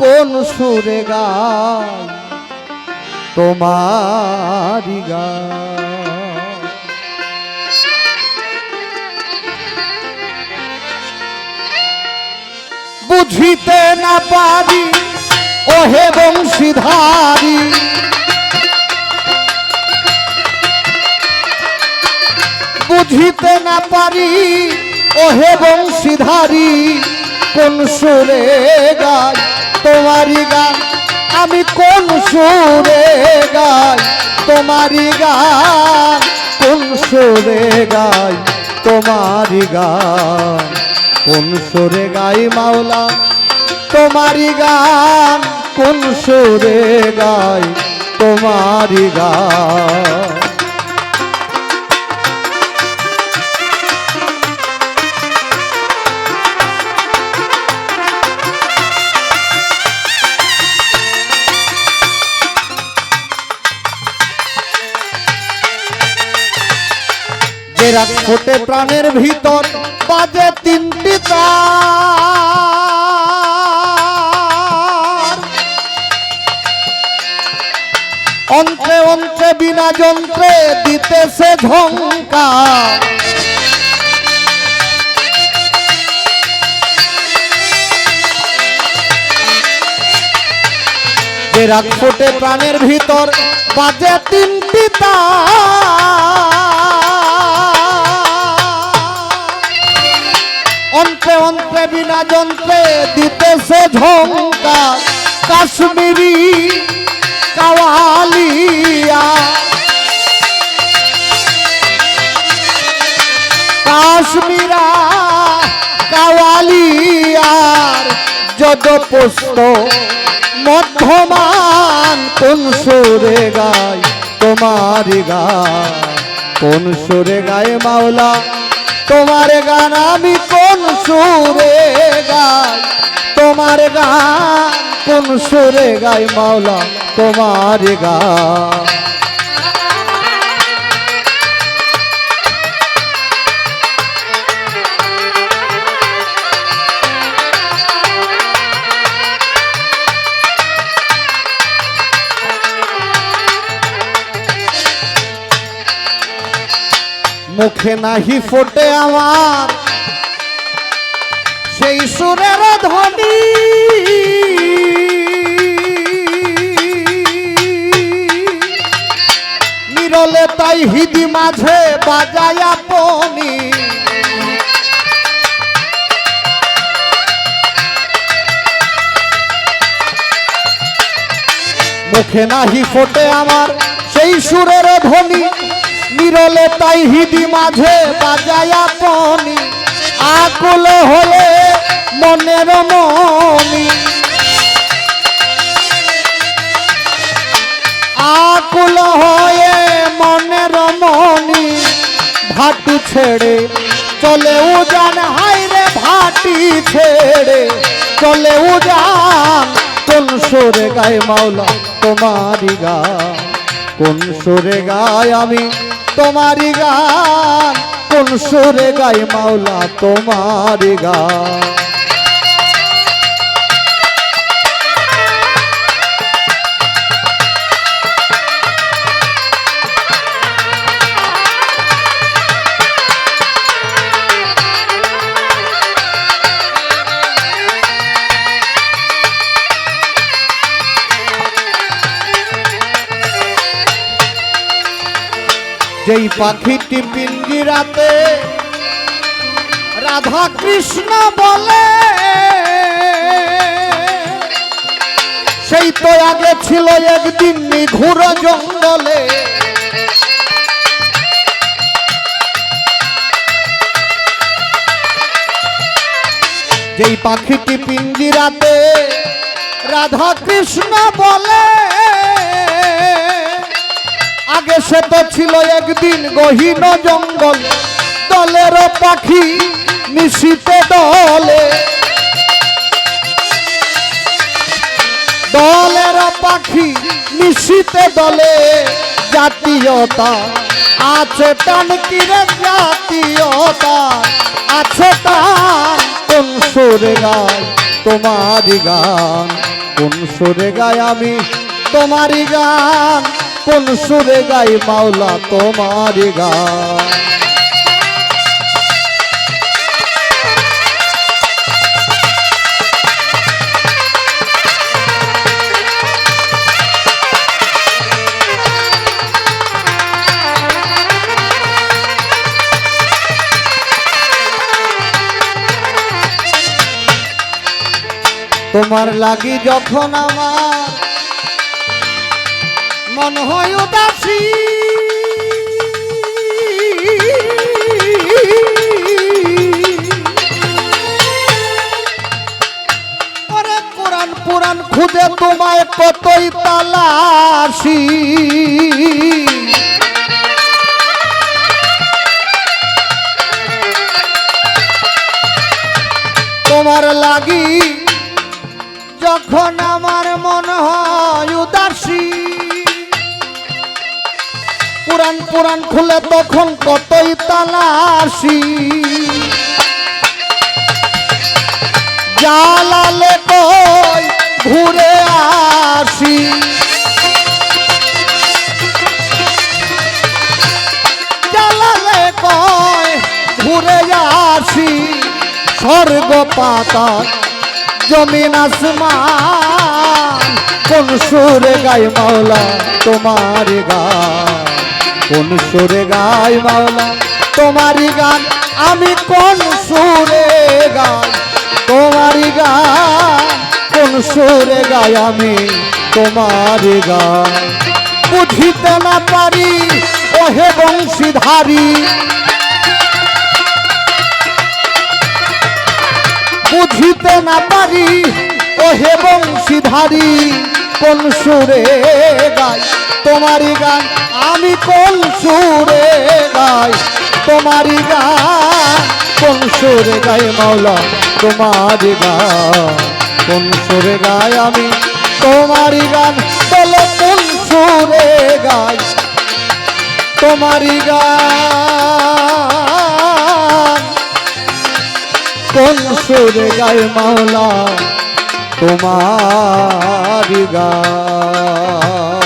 কোন সুরে গাই তোমারি গান। বুঝিতে না পারি, ওহে বংশীধারী। বুঝিতে না পারি, ওহে বংশীধারী, কোন সুরে গাই তোমারি গান, আমি কোন সুরে গাই? তোমারি গান, কোন সুরে গাই? তোমারি গান, কোন সুরে গাই মাওলা? তোমারি গান, কোন সুরে গাই? তোমারি গান। ফোটে প্রাণের ভিতর বাজে তিনটি তার। অন্ত্রে অন্ত্রে বিনা যন্ত্রে দিতেছে ঝঙ্কার বেরাত ফোটে প্রাণের ভিতর বাজে তিনটি তার। অন্ত্রে অন্ত্রে বিনা যন্ত্রে দিতেছে ঝঙ্কা। কাশ্মীরি কাওয়ালিয়া। কাশ্মীরা কাওয়ালিয়ার যদ পোস্ত মধ্যমান কোন সুরে গায় তোমার গায় কোন সুরে গায় মাওলা? তোমার গান আমি কোন সুরে গাই তোমার গান কোন সুরে গাই মাওলা? তোমার গান। মুখে নাহি ফোটে আমার সেই সুরের ধ্বনি। নিরলে তাই হিদি মাঝে বাজায় আপনি মুখে নাহি ফোটে আমার সেই সুরের ধ্বনি। নিরলে তাই হিদি মাঝে বাজায় আপনি আকুল হলে মনের মনি। আকুল হয়ে মনের মনি। ভাটি ছেড়ে চলে উজান হাইরে ভাটি ছেড়ে চলে উজান। কোন সুরে গায়ে মাওলা তোমারি গান? কোন সুরে গায় আমি তোমারি গান? কোন সুরে গাই মাওলা তোমার গান যেই পাখিটি পিঞ্জিরাতে রাধা কৃষ্ণ বলে, সেই তো আগে ছিল একদিন নিঘুর জঙ্গলে। যেই পাখিটি পিঞ্জিরাতে রাধা কৃষ্ণ বলে আগে সে ছিল একদিন গহীন জঙ্গল। দলের পাখি নিশিতে দলে। দলের পাখি নিশিতে দলে। জাতীয়তা আছে টান কিরে জাতীয়তা? আছে টান কোন সুরে গায় তোমারি গান? কোন সুরে গাই আমি? তোমারই গান। কোন সুরে গাই মাওলা তোমারই গান তোমার লাগি যখন আমার মন হয় উদাসী। কোরআন পুরাণ খুদে তোমায় কতই তালাসি তোমার লাগি যখন আমার মন হয় উদাসী। পুরাণ পুরাণ খুলে তখন কতই তালাসি জালালে কই ঘুরে আসি। জালালে কয় ঘুরে আসি। স্বর্গ পাতাল, জমিন আসমান, কোন সুরে গাই মাওলা তোমার গান। কোন সুরে গাই মাওলা? তোমারই গান, আমি কোন সুরে গাই? তোমারই গান, কোন সুরে গাই আমি? তোমারই গান। বুঝিতে না পারি, ওহে বংশীধারী। বুঝিতে না পারি ও হে বংশীধারী। কোন সুরে গাই? তোমারই গান আমি কোন সুরে গাই? তোমারই গান কোন সুরে গাই মাওলা? তোমারই গান কোন সুরে গাই আমি? তোমারই গান বলো কোন সুরে গাই? তোমারই গান কোন সুরে গায় মাওলা? তোমার গান।